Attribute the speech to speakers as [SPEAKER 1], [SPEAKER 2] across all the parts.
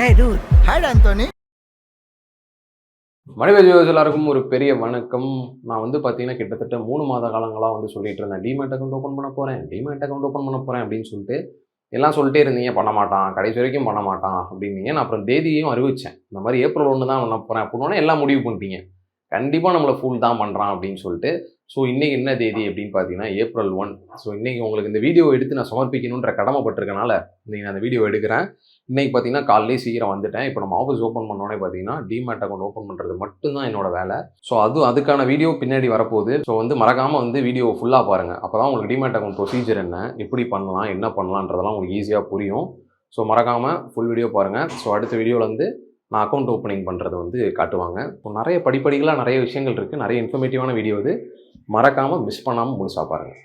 [SPEAKER 1] Hey dude hate Anthony.
[SPEAKER 2] மனித ஜோஸ் எல்லாருக்கும் ஒரு பெரிய வணக்கம். நான் வந்து பார்த்தீங்கன்னா கிட்டத்தட்ட மூணு மாத காலங்களாக வந்து சொல்லிட்டு இருந்தேன். டிமேட் அக்கௌண்ட் ஓப்பன் பண்ண போகிறேன் டிமேட் அக்கௌண்ட் ஓப்பன் பண்ண போகிறேன் அப்படின்னு சொல்லிட்டு எல்லாம் சொல்லிட்டே இருந்தீங்க. பண்ண மாட்டான். கடைசி வரைக்கும் பண்ண மாட்டான் அப்படின்னீங்க. நான் அப்புறம் தேதியையும் அறிவிச்சேன். இந்த மாதிரி ஏப்ரல் ஒன்று தான் பண்ண போகிறேன் அப்படின்னோடனே எல்லாம் முடிவு பண்ணிட்டீங்க. கண்டிப்பாக நம்மளை ஃபுல் தான் பண்ணுறான் அப்படின்னு சொல்லிட்டு ஸோ இன்றைக்கி என்ன தேதி அப்படின்னு பார்த்தீங்கன்னா ஏப்ரல் ஒன் ஸோ இன்றைக்கி உங்களுக்கு இந்த வீடியோ எடுத்து நான் சமர்ப்பிக்கணுன்ற கடமைப்பட்டிருக்கனால இன்றைக்கி நான் அந்த வீடியோ எடுக்கிறேன். இன்றைக்கி பார்த்தீங்கன்னா காலையிலே சீக்கிரம் வந்துட்டேன். இப்போ நம்ம ஆஃபீஸ் ஓப்பன் பண்ணோடனே பார்த்தீங்கன்னா டிமேட் அக்கௌண்ட் ஓப்பன் பண்ணுறது மட்டும்தான் என்னோட வேலை. ஸோ அது அதுக்கான வீடியோ பின்னாடி வரப்போகுது. ஸோ வந்து மறக்காமல் வந்து வீடியோ ஃபுல்லாக பாருங்கள் அப்போ தான் உங்களுக்கு டிமேட் அக்கௌண்ட் ப்ரொசீஜர் என்ன எப்படி பண்ணலாம் என்ன பண்ணலான்றதெல்லாம் உங்களுக்கு ஈஸியாக புரியும். ஸோ மறக்காமல் ஃபுல் வீடியோ பாருங்கள் ஸோ அடுத்த வீடியோவில் வந்து நான் அக்கௌண்ட் ஓப்பனிங் பண்ணுறது வந்து காட்டுவாங்க. ஸோ நிறைய படிப்படிகளாக நிறைய விஷயங்கள் இருக்குது நிறைய இன்ஃபர்மேட்டிவான வீடியோ இது. மறக்காமல் மிஸ் பண்ணாமல் முழுசாக பாருங்கள்?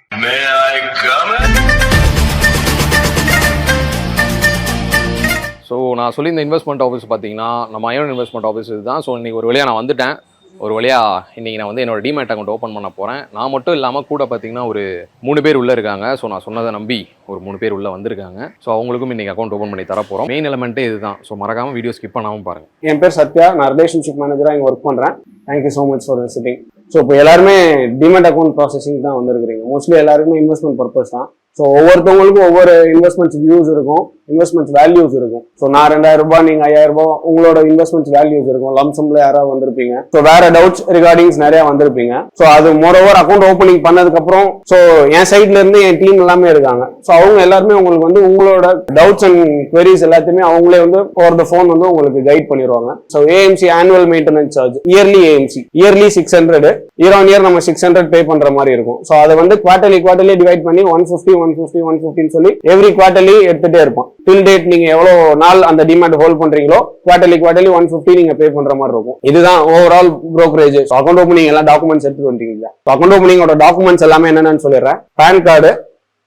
[SPEAKER 2] ஸோ நான் சொல்லி இந்த இன்வெஸ்ட்மெண்ட் ஆஃபீஸ் பார்த்தீங்கன்னா நம்ம அயன் இன்வெஸ்ட்மெண்ட் ஆஃபீஸ் இதுதான். ஸோ இன்றைக்கி ஒரு வழியாக நான் வந்துட்டேன். ஒரு வழியாக இன்றைக்கி நான் வந்து என்னோட டிமேட் அக்கௌண்ட் ஓப்பன் பண்ண போகிறேன் நான் மட்டும் இல்லாமல் கூட பார்த்தீங்கன்னா ஒரு மூணு பேர் உள்ளே இருக்காங்க. ஸோ நான் சொன்னதை நம்பி ஒரு மூணு பேர் உள்ளே வந்திருக்காங்க. ஸோ அவங்களுக்கும் இன்றைக்கி அக்கௌண்ட் ஓப்பன் பண்ணி தர போகிறோம் மெயின் எலமெண்ட்டே இதுதான். ஸோ மறக்காமல் வீடியோ ஸ்கிப் பண்ணாமல் பாருங்கள்
[SPEAKER 3] என் பேர் சத்யா. நான் ரிலேஷன்ஷிப் மேனேஜராக இங்கே ஒர்க் பண்ணுறேன் thank you so much for visiting so இப்போ எல்லாருமே டிமேட் அக்கௌண்ட் ப்ராசஸிங் தான் வந்திருக்கிறீங்க. மோஸ்ட்லி எல்லாருக்குமே இன்வெஸ்ட்மெண்ட் பர்பஸ் தான். ஸோ ஒவ்வொருத்தவங்களுக்கும் ஒவ்வொரு இன்வெஸ்ட்மெண்ட்ஸ் வியூஸ் இருக்கும் இன்வெஸ்ட்மெண்ட்ஸ் வேல்யூஸ் இருக்கும். ஸோ நான் ரெண்டாயிரம் ரூபாய் நீங்கள் ஐயாயிரம் ரூபாய் உங்களோட இன்வெஸ்ட்மெண்ட்ஸ் வேல்யூஸ் இருக்கும். லம்சம்ல யாராவது வந்திருப்பீங்க. ஸோ வேற டவுட்ஸ் ரிகார்டிங்ஸ் நிறைய வந்திருப்பீங்க. ஸோ அது மோர் ஓவர் அக்கௌண்ட் ஓப்பனிங் பண்ணதுக்கப்புறம் ஸோ என் சைட்ல இருந்து என் டீம் எல்லாமே இருக்காங்க. ஸோ அவங்க எல்லாருமே உங்களுக்கு வந்து உங்களோட டவுட்ஸ் அண்ட் குவரிஸ் எல்லாத்தையுமே அவங்களே வந்து ஓவர் த ஃபோன் வந்து உங்களுக்கு கைட் பண்ணிடுவாங்க so AMC annual maintenance charge yearly AMC yearly six hundred year on year நம்ம சிக்ஸ் ஹண்ட்ரட் பே பண்ற மாதிரி இருக்கும். ஸோ அதை வந்து குவார்டர்லி குவார்டர்லி டிவைட் பண்ணி one fifty one fifty one ஃபிஃப்டின்னு சொல்லி எவ்ரி குவார்டர்லி எடுத்துட்டே இருப்போம் டில் டேட் நீங்க எவ்வளவு நாள் அந்த டிமாண்ட் ஹோல்ட் பண்றீங்களோ குவார்டர்லி குவார்டர்லி ஒன் ஃபிஃப்டி நீங்க பே பண்ற மாதிரி இருக்கும். இதுதான் ஓவரால் ப்ரோக்கரேஜ் அக்கௌண்ட் ஓப்பனிங் எல்லாம் டாக்குமெண்ட்ஸ் எடுத்துட்டு வந்துட்டீங்க அக்கௌண்ட் ஓப்பனிங்கோட டாக்குமெண்ட்ஸ் எல்லாமே என்னென்னு சொல்லிடுறேன். PAN card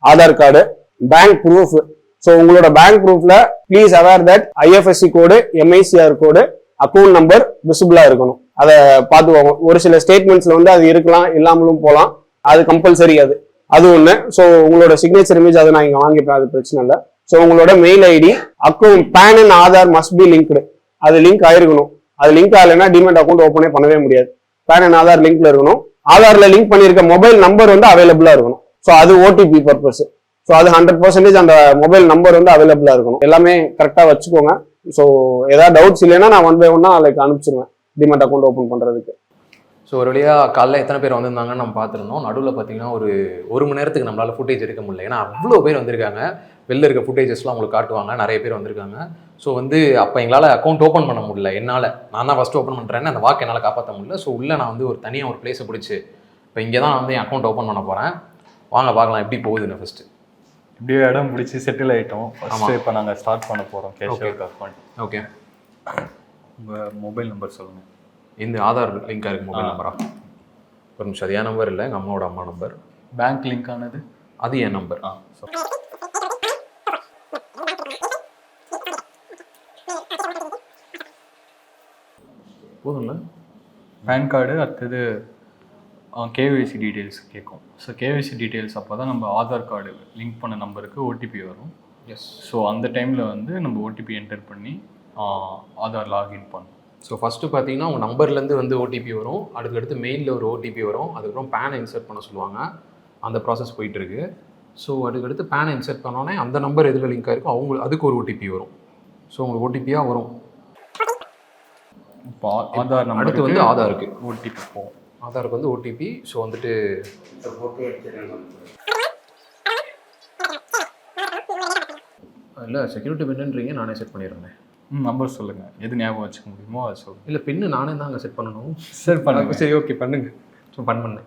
[SPEAKER 3] Aadhaar card bank proof so உங்களோட bank ப்ரூஃப்ல please aware that IFSC code MICR code account number விசிபிளா இருக்கணும். அதை பார்த்துக்கோங்க ஒரு சில ஸ்டேட்மெண்ட்ஸ்ல வந்து அது இருக்கலாம் இல்லாமலும் போகலாம் அது கம்பல்சரி அது. அது ஒன்று ஸோ உங்களோட சிக்னேச்சர் இமேஜ் அதை நான் இங்கே வாங்கிப்பேன். அது பிரச்சனை இல்லை. ஸோ உங்களோட mail ID account PAN and Aadhaar must be linked அது லிங்க் ஆயிருக்கணும். அது லிங்க் ஆகலைன்னா டிமெண்ட் அக்கௌண்ட் ஓப்பனே பண்ணவே முடியாது. பேன் அண்ட் ஆதார் லிங்க்ல இருக்கணும். ஆதார்ல லிங்க் பண்ணியிருக்க மொபைல் நம்பர் வந்து அவைலபிளா இருக்கணும். ஸோ அது ஓடிபி பர்பஸ் ஸோ அது ஹண்ட்ரட் பர்சன்டேஜ் அந்த மொபைல் நம்பர் வந்து அவைலபிளா இருக்கணும். எல்லாமே கரெக்டாக வச்சுக்கோங்க. ஸோ ஏதாவது டவுட்ஸ் இல்லைன்னா நான் ஒன் பை ஒன்னா லைக் அனுப்பிச்சிருவேன். டிமெண்ட் அக்கௌண்ட் ஓப்பன் பண்றதுக்கு.
[SPEAKER 2] ஸோ ஒரு வழியாக காலைல எத்தனை பேர் வந்திருந்தாங்கன்னு நம்ம பார்த்துருந்தோம். நடுவில் பார்த்தீங்கன்னா ஒரு ஒரு மணி நேரத்துக்கு நம்மளால் ஃபுட்டேஜ் எடுக்க முடியல. ஏன்னா அவ்வளோ பேர் வந்திருக்காங்க. வெளில இருக்க ஃபுட்டேஜஸ்லாம் உங்களுக்கு காட்டுவாங்க. நிறைய பேர் வந்திருக்காங்க. ஸோ வந்து அப்போ எங்களால் அக்கௌண்ட் ஓப்பன் பண்ண முடியல. என்னால். நான் தான் ஃபஸ்ட்டு ஓப்பன் பண்ணுறேன்னு அந்த வாக்கு என்னால் காப்பாற்ற முடியல. ஸோ உள்ளே நான் வந்து ஒரு தனியாக ஒரு பிளேஸை பிடிச்சி இப்போ இங்கே தான் வந்து என் அக்கௌண்ட் ஓப்பன் பண்ண போகிறேன் வாங்க பார்க்கலாம் எப்படி போகுதுன்னு ஃபஸ்ட்டு
[SPEAKER 4] இப்படியே இடம் பிடிச்சி செட்டில் ஆயிட்டோம். ஃபர்ஸ்ட் இப்போ நாங்கள் ஸ்டார்ட் பண்ண போகிறோம் கேஷியர் அக்கௌண்ட்
[SPEAKER 2] ஓகே
[SPEAKER 4] உங்கள் மொபைல் நம்பர் சொல்லுங்கள்
[SPEAKER 2] இந்த ஆதார் லிங்காக இருக்கு மொபைல் நம்பரா ஒரு நிமிஷம் அது என் நம்பர் இல்லை எங்கள் அம்மாவோட அம்மா நம்பர்
[SPEAKER 4] பேங்க் லிங்க் ஆனது?
[SPEAKER 2] அது என் நம்பர்
[SPEAKER 4] ஆ
[SPEAKER 2] போதும்ல?
[SPEAKER 4] பேன் கார்டு அடுத்தது கேஒய்சி டீட்டெயில்ஸ் கேட்கும் ஸோ கேஒய்சி டீட்டெயில்ஸ் அப்போ தான் நம்ம ஆதார் கார்டு லிங்க் பண்ண நம்பருக்கு ஓடிபி வரும்.
[SPEAKER 2] எஸ்
[SPEAKER 4] ஸோ அந்த டைமில் வந்து நம்ம ஓடிபி என்டர் பண்ணி ஆதார் லாகின் பண்ணணும்.
[SPEAKER 2] ஸோ ஃபஸ்ட்டு பார்த்தீங்கன்னா உங்கள் நம்பர்லேருந்து வந்து ஓடிபி வரும். அதுக்கடுத்து மெயிலில் ஒரு ஓடிபி வரும். அதுக்கப்புறம் பேனை இன்சர்ட் பண்ண சொல்லுவாங்க. அந்த ப்ராசஸ் போயிட்டுருக்கு. ஸோ அதுக்கடுத்து பேனை இன்சர்ட் பண்ணோன்னே அந்த நம்பர் எதில் லிங்க் ஆயிருக்கோ அவங்க அதுக்கு ஒரு ஓடிபி வரும். ஸோ உங்களுக்கு ஓடிபியாக வரும்.
[SPEAKER 4] இப்போ ஆதார் நம்பர்
[SPEAKER 2] அடுத்து வந்து ஆதாருக்கு.
[SPEAKER 4] ஓடிபி போகும்.
[SPEAKER 2] ஆதாருக்கு வந்து ஓடிபி ஸோ வந்துட்டு இல்லை செக்யூரிட்டி பின்னுன்றீங்க நானே செட் பண்ணிடுறேன்.
[SPEAKER 4] நம்பர் சொல்லுங்கள் எது ஞாபகம் வச்சுக்க முடியுமோ அது சொல்லுங்கள்
[SPEAKER 2] இல்லை பின்னு நானே தான் அங்கே செட் பண்ணணும்.
[SPEAKER 4] சரி பண்ணுங்க.
[SPEAKER 2] சரி ஓகே பண்ணுங்க. ஸோ பண்ண பண்ணேன்.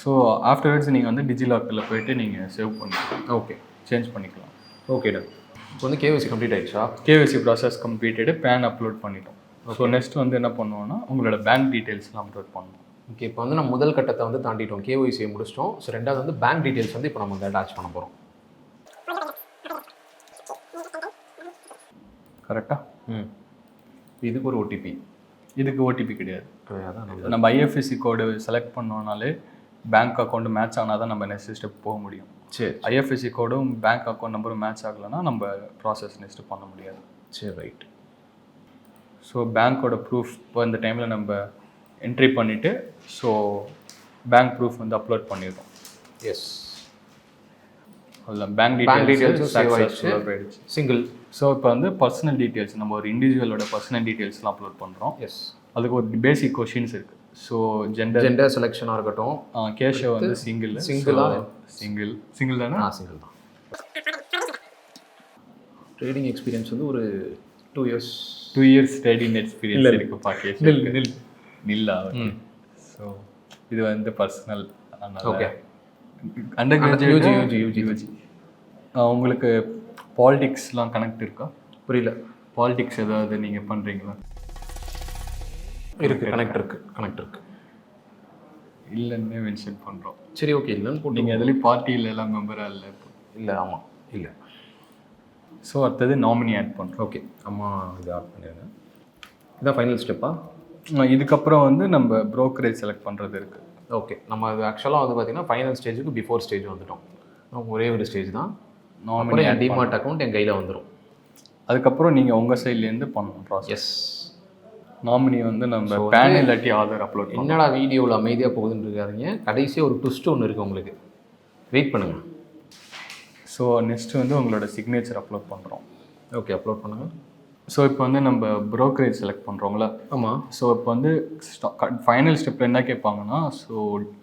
[SPEAKER 4] ஸோ ஆஃப்டர்வர்ட்ஸ் நீங்கள் வந்து டிஜிலாக்கரில் போயிட்டு நீங்கள் சேவ் பண்ணிக்கலாம்
[SPEAKER 2] ஓகே
[SPEAKER 4] சேஞ்ச் பண்ணிக்கலாம்.
[SPEAKER 2] ஓகே டன் இப்போ வந்து கேவிசி கம்ப்ளீட் ஆயிடுச்சா?
[SPEAKER 4] KYC process completed PAN upload பண்ணிட்டோம். ஸோ நெக்ஸ்ட் வந்து என்ன பண்ணுவோம்னா உங்களோட பேங்க் டீட்டெயில்ஸ்லாம் அப்லோட் பண்ணணும்
[SPEAKER 2] ஓகே இப்போ வந்து நம்ம முதல் கட்டத்தை வந்து தாண்டிட்டோம். கேஒய்சியை முடிச்சிட்டோம். ஸோ ரெண்டாவது வந்து பேங்க் டீட்டெயில்ஸ் வந்து இப்போ நம்ம வந்து அட்டாச் பண்ண போகிறோம்
[SPEAKER 4] கரெக்டாக
[SPEAKER 2] ம். இதுக்கு ஒரு ஓடிபி
[SPEAKER 4] இதுக்கு ஓடிபி கிடையாது.
[SPEAKER 2] நம்ம
[SPEAKER 4] ஐஎஃப்எஸ்சி கோடு செலக்ட் பண்ணோம்னாலே பேங்க் அக்கௌண்ட் மேட்ச் ஆனால் தான் நம்ம நெக்ஸ்ட் ஸ்டெப் போக முடியும்.
[SPEAKER 2] சரி
[SPEAKER 4] ஐஎஃப்எஸ்சி கோடும் பேங்க் அக்கௌண்ட் நம்பரும் மேட்ச் ஆகலைன்னா நம்ம ப்ராசஸ் நெக்ஸ்ட் பண்ண முடியாது.
[SPEAKER 2] சரி ரைட்
[SPEAKER 4] ஸோ பேங்க்கோட ப்ரூஃப் இப்போ இந்த டைமில் நம்ம என்ட்ரி பண்ணிவிட்டு ஸோ பேங்க் ப்ரூஃப் வந்து அப்லோட் பண்ணிடுறோம்.
[SPEAKER 2] எஸ்
[SPEAKER 4] பேங்க்
[SPEAKER 2] ஆயிடுச்சு.
[SPEAKER 4] ஆயிடுச்சு
[SPEAKER 2] சிங்கிள்
[SPEAKER 4] ஸோ இப்போ வந்து பர்சனல் டீட்டெயில்ஸ் நம்ம ஒரு இண்டிவிஜுவலோட பர்சனல் டீட்டெயில்ஸ்லாம் அப்லோட் பண்ணுறோம்
[SPEAKER 2] எஸ்
[SPEAKER 4] அதுக்கு ஒரு பேசிக் கொஷின்ஸ் இருக்குது ஸோ ஜெண்டர்
[SPEAKER 2] ஜெண்டர் செலெக்ஷனாக இருக்கட்டும்.
[SPEAKER 4] கேஷவ் வந்து சிங்கிள்
[SPEAKER 2] ஆ?
[SPEAKER 4] சிங்கிள் சிங்கிள் தானே?
[SPEAKER 2] ஆ சிங்கிள் தான். ட்ரேடிங் எக்ஸ்பீரியன்ஸ் வந்து ஒரு two years
[SPEAKER 4] two years trading experience இருக்குப்பா கேஷ்
[SPEAKER 2] நில் நில்
[SPEAKER 4] நில்லா ஸோ இது வந்து personal
[SPEAKER 2] Okay.
[SPEAKER 4] Under
[SPEAKER 2] UG,
[SPEAKER 4] graduate
[SPEAKER 2] UG, UG.
[SPEAKER 4] உங்களுக்கு பாலிடிக்ஸ்லாம் கனெக்ட் இருக்கா?
[SPEAKER 2] புரியல.
[SPEAKER 4] பாலிடிக்ஸ் ஏதாவது நீங்கள் பண்ணுறீங்களா
[SPEAKER 2] இருக்கு கனெக்ட் இருக்கு கனெக்ட் இருக்கு.
[SPEAKER 4] இல்லைன்னே மென்ஷன் பண்ணுறோம்
[SPEAKER 2] சரி ஓகே இல்லைன்னு போட்டு
[SPEAKER 4] நீங்கள் எதுலேயும் பார்ட்டியில் எல்லாம் மெம்பராக இல்லை
[SPEAKER 2] இல்லை ஆமாம் இல்லை.
[SPEAKER 4] ஸோ அடுத்தது நாமினி ஆட் பண்ணுறோம்
[SPEAKER 2] ஓகே அம்மா இது ஆட் பண்ணிடுங்க. இதான் ஃபைனல் ஸ்டெப்பா
[SPEAKER 4] இதுக்கப்புறம் வந்து நம்ம brokerage செலக்ட் பண்ணுறது இருக்குது
[SPEAKER 2] ஓகே நம்ம அது ஆக்சுவலாக வந்து பார்த்தீங்கன்னா ஃபைனல் ஸ்டேஜுக்கு பிஃபோர் ஸ்டேஜ் வந்துட்டோம். நம்ம ஒரே ஒரு ஸ்டேஜ் தான்.
[SPEAKER 4] நாமினி
[SPEAKER 2] டிமார்ட் அக்கௌண்ட் என் கையில் வந்துடும்
[SPEAKER 4] அதுக்கப்புறம் நீங்கள் உங்கள் சைட்லேருந்து பண்ணணும் ப்ராசஸ்
[SPEAKER 2] எஸ்
[SPEAKER 4] நாமினி வந்து நம்ம பேன் இல்லாட்டி ஆதார் அப்லோட்
[SPEAKER 2] என்னடா வீடியோவில் அமைதியாக போகுதுன்னு இருக்காதீங்க. கடைசியாக ஒரு ட்விஸ்ட் ஒன்று இருக்குது உங்களுக்கு. வெயிட் பண்ணுங்கள்
[SPEAKER 4] ஸோ நெக்ஸ்ட் வந்து உங்களோட சிக்னேச்சர் அப்லோட் பண்ணுறோம்
[SPEAKER 2] ஓகே அப்லோட் பண்ணுங்கள்
[SPEAKER 4] ஸோ இப்போ வந்து நம்ம brokerage செலக்ட் பண்ணுறோங்களா
[SPEAKER 2] ஆமாம்
[SPEAKER 4] ஸோ இப்போ வந்து ஃபைனல் ஸ்டெப்பில் என்ன கேட்பாங்கன்னா ஸோ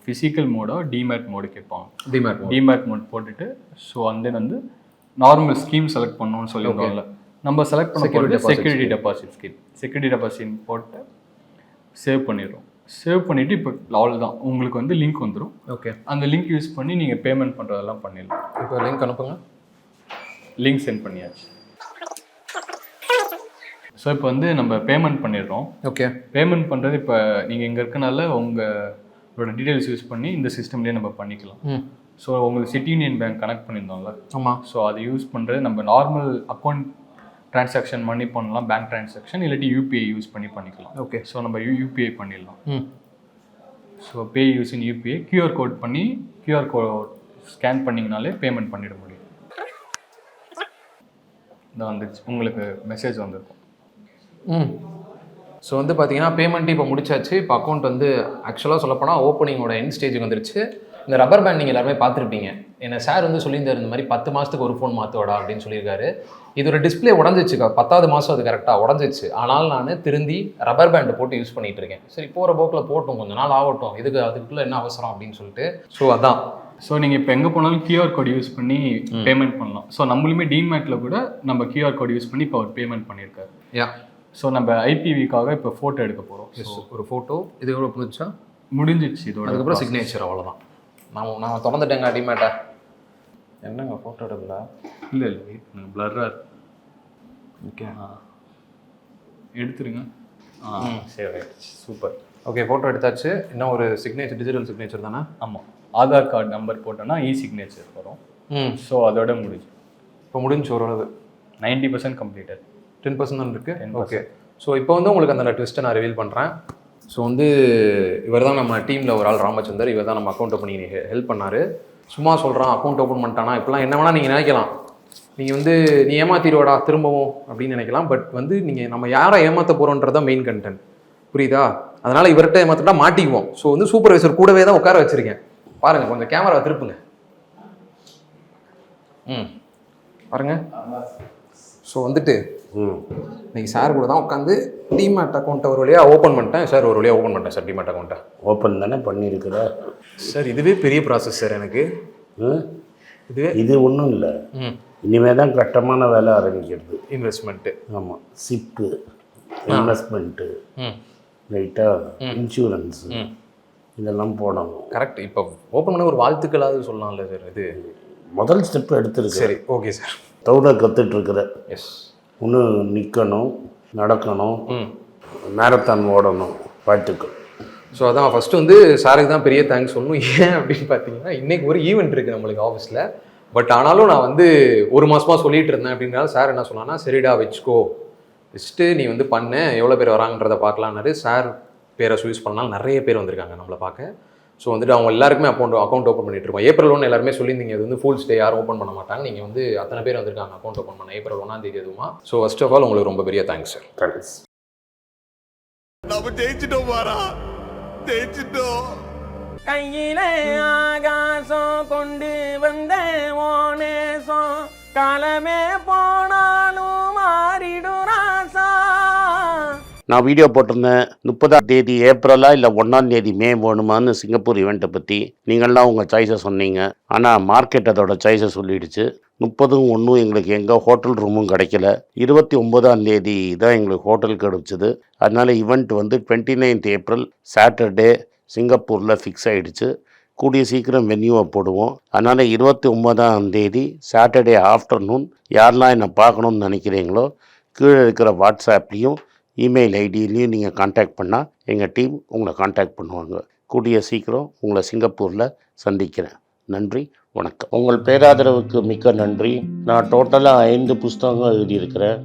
[SPEAKER 4] ஃபிசிக்கல் மோடோ டிமேட் மோடு கேட்பாங்க.
[SPEAKER 2] டிமேட்
[SPEAKER 4] டிமேட் மோட் போட்டுட்டு ஸோ அந்த வந்து நார்மல் ஸ்கீம் செலக்ட் பண்ணணும்னு சொல்லியிருந்தோம்ல நம்ம செலக்ட் பண்ண security deposit scheme security deposit போட்டு சேவ் பண்ணிடுறோம். சேவ் பண்ணிவிட்டு இப்போ அவ்வளோதான் உங்களுக்கு வந்து லிங்க் வந்துடும்
[SPEAKER 2] ஓகே
[SPEAKER 4] அந்த லிங்க் யூஸ் பண்ணி நீங்கள் பேமெண்ட் பண்ணுறதெல்லாம் பண்ணிடலாம்.
[SPEAKER 2] இப்போ லிங்க் அனுப்புங்க.
[SPEAKER 4] லிங்க் சென்ட் பண்ணியாச்சு. ஸோ இப்போ வந்து நம்ம பேமெண்ட் பண்ணிடுறோம்.
[SPEAKER 2] ஓகே
[SPEAKER 4] பேமெண்ட் பண்ணுறது இப்போ நீங்கள் இங்கே இருக்கனால உங்களோட டீட்டெயில்ஸ் யூஸ் பண்ணி இந்த சிஸ்டம்லேயே நம்ம பண்ணிக்கலாம். ஸோ உங்களுக்கு சிட்டி யூனியன் பேங்க் கனெக்ட் பண்ணியிருந்தோம்ல.
[SPEAKER 2] ஆமாம்
[SPEAKER 4] ஸோ அதை யூஸ் பண்ணுறது நம்ம நார்மல் அக்கௌண்ட் ட்ரான்சாக்ஷன் பண்ணி பண்ணலாம் பேங்க் ட்ரான்சாக்ஷன் இல்லாட்டி யூபிஐ யூஸ் பண்ணி பண்ணிக்கலாம்.
[SPEAKER 2] ஓகே
[SPEAKER 4] ஸோ நம்ம யூ யூபிஐ பண்ணிடலாம். So pay use in UPI QR code பண்ணி கியூஆர் கோட் ஸ்கேன் பண்ணிங்கனாலே பேமெண்ட் பண்ணிட முடியும். இதான் வந்துச்சு. உங்களுக்கு மெசேஜ் வந்திருக்கும்.
[SPEAKER 2] ம். ஸோ வந்து பார்த்தீங்கன்னா பேமெண்ட் இப்போ முடிச்சாச்சு. இப்போ அக்கௌண்ட் வந்து ஆக்சுவலாக சொல்லப்போனால் ஓப்பனிங்கோட எண்ட் ஸ்டேஜுக்கு வந்துருச்சு. இந்த ரப்பர் பேண்ட் நீங்கள் எல்லாருமே பார்த்துருப்பீங்க. என்ன சார் வந்து சொல்லியிருந்தார் இந்த மாதிரி பத்து மாதத்துக்கு ஒரு ஃபோன் மாற்றுவாடா அப்படின்னு சொல்லியிருக்காரு. இதோட டிஸ்ப்ளே உடஞ்சிச்சு பத்தாவது மாதம் அது கரெக்டாக உடஞ்சிச்சு. ஆனால் நான் திருந்தி ரப்பர் பேண்ட் போட்டு யூஸ் பண்ணிட்டு இருக்கேன் சரி போகிற போக்கில் போட்டும். கொஞ்ச நாள் ஆகட்டும். இதுக்கு அதுக்குள்ளே என்ன அவசரம் அப்படின்னு சொல்லிட்டு. ஸோ அதான்.
[SPEAKER 4] ஸோ நீங்கள் இப்போ எங்கே போனாலும் கியூஆர் கோட் யூஸ் பண்ணி பேமெண்ட் பண்ணலாம். ஸோ நம்மளுமே டிமேட்டில் கூட நம்ம கியூஆர் கோட் யூஸ் பண்ணி இப்போ அவர் பேமெண்ட் பண்ணியிருக்காரு.
[SPEAKER 2] யா
[SPEAKER 4] ஸோ நம்ம ஐபிவிக்காக இப்போ ஃபோட்டோ எடுக்க போகிறோம்
[SPEAKER 2] எஸ் ஒரு ஃபோட்டோ இது எவ்வளோ புரிஞ்சா
[SPEAKER 4] முடிஞ்சிச்சு இதோட
[SPEAKER 2] அதுக்கப்புறம் சிக்னேச்சர் அவ்வளோதான் நான் நான் திறந்துட்டேங்க அடிமேட்டை. என்னங்க ஃபோட்டோ எடுக்கல?
[SPEAKER 4] இல்லை இல்லை வெயிட் பண்ணுங்க பிளர்ராக
[SPEAKER 2] ஓகே
[SPEAKER 4] எடுத்துருங்க. ஆ. சரி சூப்பர்
[SPEAKER 2] ஓகே ஃபோட்டோ எடுத்தாச்சு. இன்னும் ஒரு சிக்னேச்சர் டிஜிட்டல் சிக்னேச்சர் தானே?
[SPEAKER 4] ஆமாம் ஆதார் கார்டு நம்பர் போட்டோன்னா இ சிக்னேச்சர் வரும்.
[SPEAKER 2] ம்.
[SPEAKER 4] ஸோ அதோட முடிஞ்சு.
[SPEAKER 2] இப்போ முடிஞ்சு ஓரளவு.
[SPEAKER 4] Ninety percent completed
[SPEAKER 2] ten percent தான் இருக்குது
[SPEAKER 4] 10%.
[SPEAKER 2] ஓகே ஸோ இப்போ வந்து உங்களுக்கு அந்த ட்விஸ்ட்டை நான் ரிவீல் பண்ணுறேன் ஸோ வந்து இவர் தான் நம்ம டீமில் ஒரு ஆள் ராமச்சந்தர். இவர் தான் நம்ம அக்கௌண்ட் ஓப்பன் பண்ணி ஹெல்ப் பண்ணார். சும்மா சொல்கிறான் அக்கௌண்ட் ஓப்பன் பண்ணிட்டானா? இப்போலாம் என்ன வேணால் நீங்கள் நினைக்கலாம். நீங்கள் வந்து நீ ஏமாத்திடுவாடா திரும்பவும் அப்படின்னு நினைக்கலாம். பட் வந்து நீங்கள் நம்ம யாரை ஏமாற்ற போகிறோன்றதான் மெயின் கண்டென்ட் புரியுதா? அதனால் இவர்கிட்ட ஏமாத்திட்டா மாட்டிக்குவோம். ஸோ வந்து சூப்பர்வைசர் கூடவே தான் உட்கார வச்சுருக்கேன். பாருங்கள் கொஞ்சம் கேமரா திருப்புங்க. ம். பாருங்க. ஸோ வந்துட்டு இன்னைக்கு சார் கூட தான் உட்காந்து டிமேட் அக்கௌண்ட்டை ஒரு வழியாக ஓப்பன் பண்ணிட்டேன். சார் ஒரு வழியாக ஓப்பன் பண்ணிட்டேன் சார் டிமேட் அக்கௌண்ட்டை
[SPEAKER 1] ஓப்பன் தானே பண்ணியிருக்கிற
[SPEAKER 2] சார் இதுவே பெரிய ப்ராசஸ் சார் எனக்கு.
[SPEAKER 1] ம்?
[SPEAKER 2] இதுவே
[SPEAKER 1] இது ஒன்றும் இல்லை.
[SPEAKER 2] ம்.
[SPEAKER 1] இனிமே தான் கட்டமான வேலை ஆரம்பிக்கிறது.
[SPEAKER 2] இன்வெஸ்ட்மெண்ட்டு
[SPEAKER 1] ஆமாம் சிப்பு இன்வெஸ்ட்மெண்ட்டு
[SPEAKER 2] ம்.
[SPEAKER 1] ரைட்டாக இன்சூரன்ஸு இதெல்லாம் போடணும்.
[SPEAKER 2] கரெக்ட் இப்போ ஓப்பன் பண்ண ஒரு வாழ்த்துக்களாவது சொல்லலாம்ல சார் இது.
[SPEAKER 1] முதல் ஸ்டெப் எடுத்திருக்கு
[SPEAKER 2] சரி ஓகே சார்
[SPEAKER 1] தவிர கற்றுட்ருக்குற
[SPEAKER 2] எஸ்
[SPEAKER 1] இன்னும் நிற்கணும் நடக்கணும்
[SPEAKER 2] ம்.
[SPEAKER 1] மேரத்தான் ஓடணும் வாழ்த்துக்கள்.
[SPEAKER 2] ஸோ அதான் ஃபஸ்ட்டு வந்து சாருக்கு தான் பெரிய தேங்க்ஸ் சொல்லணும். ஏன் அப்படின்னு பார்த்தீங்கன்னா இன்னைக்கு ஒரு ஈவெண்ட் இருக்குது நம்மளுக்கு ஆஃபீஸில் பட் ஆனாலும் நான் வந்து ஒரு மாசமா சொல்லிட்டு இருந்தேன் அப்படின்னால சார் என்ன சொன்னான்னா சரிடா வச்சுக்கோ. வச்சுட்டு நீ வந்து பண்ணு எவ்வளோ பேர் வராங்கன்றதை பார்க்கலான்னாரு. சார் பேரை சூஸ் பண்ணாலும் நிறைய பேர் வந்திருக்காங்க நம்மளை பார்க்க. ஸோ வந்துட்டு அவங்க எல்லாருக்குமே அக்கௌண்ட் அக்கௌண்ட் ஓப்பன் பண்ணிட்டு இருக்கோம். ஏப்ரல் ஒன்று எல்லாருமே சொல்லியிருந்தீங்க இது வந்து ஃபுல் ஸ்டே யாரும் ஓப்பன் பண்ண மாட்டாங்க நீங்கள் வந்து அத்தனை பேர் வந்திருக்காங்க அக்கௌண்ட் ஓப்பன் பண்ண. ஏப்ரல் ஒன்றாம் தேதி அதுவுமா. ஸோ ஃபர்ஸ்ட் ஆஃப் ஆல் உங்களுக்கு ரொம்ப பெரிய தேங்க்ஸ் சார்
[SPEAKER 1] தேங்க்ஸ்
[SPEAKER 5] நம்ம ஜெயிச்சிட்டோம் பாரா ஜெயிச்சிட்டோம்.
[SPEAKER 6] கையிலே ஆகாசம் கொண்டு வந்த ஓனேசம் காலமே போனாலும்
[SPEAKER 1] நான் வீடியோ போட்டிருந்தேன். முப்பதாம் தேதி ஏப்ரலா இல்லை ஒன்றாம் தேதி மே வேணுமான்னு சிங்கப்பூர் ஈவெண்ட்டை பற்றி நீங்கள்லாம் உங்கள் சாய்ஸை சொன்னீங்க. ஆனால் மார்க்கெட் அதோட சாய்ஸை சொல்லிடுச்சு. முப்பதும் ஒன்றும் எங்களுக்கு எங்கே ஹோட்டல் ரூமும் கிடைக்கல. இருபத்தி ஒன்பதாம் தேதி தான் எங்களுக்கு ஹோட்டல் கிடச்சிது. அதனால் ஈவெண்ட் வந்து டுவெண்ட்டி நைன்த் ஏப்ரல் சாட்டர்டே சிங்கப்பூரில் ஃபிக்ஸ் ஆகிடுச்சு கூடிய சீக்கிரம் வென்யூவை போடுவோம். அதனால் இருபத்தி ஒன்பதாம் தேதி சாட்டர்டே ஆஃப்டர்நூன் யாரெல்லாம் என்னை பார்க்கணுன்னு நினைக்கிறீங்களோ கீழே இருக்கிற வாட்ஸ்அப்லேயும் இமெயில் ஐடியிலையும் நீங்கள் காண்டாக்ட் பண்ணால் எங்கள் டீம் உங்களை காண்டாக்ட் பண்ணுவாங்க. கூடிய சீக்கிரம் உங்களை சிங்கப்பூரில் சந்திக்கிறேன். நன்றி வணக்கம். உங்கள் பேராதரவுக்கு மிக்க நன்றி. நான் டோட்டலாக ஐந்து புஸ்தகங்கள் எழுதியிருக்கிறேன்.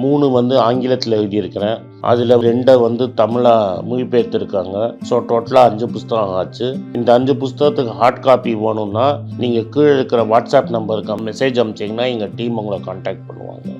[SPEAKER 1] மூணு வந்து ஆங்கிலத்தில் எழுதியிருக்கிறேன். அதில் ரெண்டை வந்து தமிழாக மொழிபெயர்த்துருக்காங்க. ஸோ டோட்டலாக அஞ்சு புஸ்தகம் ஆச்சு. இந்த அஞ்சு புஸ்தகத்துக்கு ஹார்ட் காப்பி வேணும்னா நீங்கள் கீழே இருக்கிற வாட்ஸ்அப் நம்பருக்கு மெசேஜ் அனுப்பிச்சிங்கன்னா எங்கள் டீம் உங்களை காண்டாக்ட் பண்ணுவாங்க.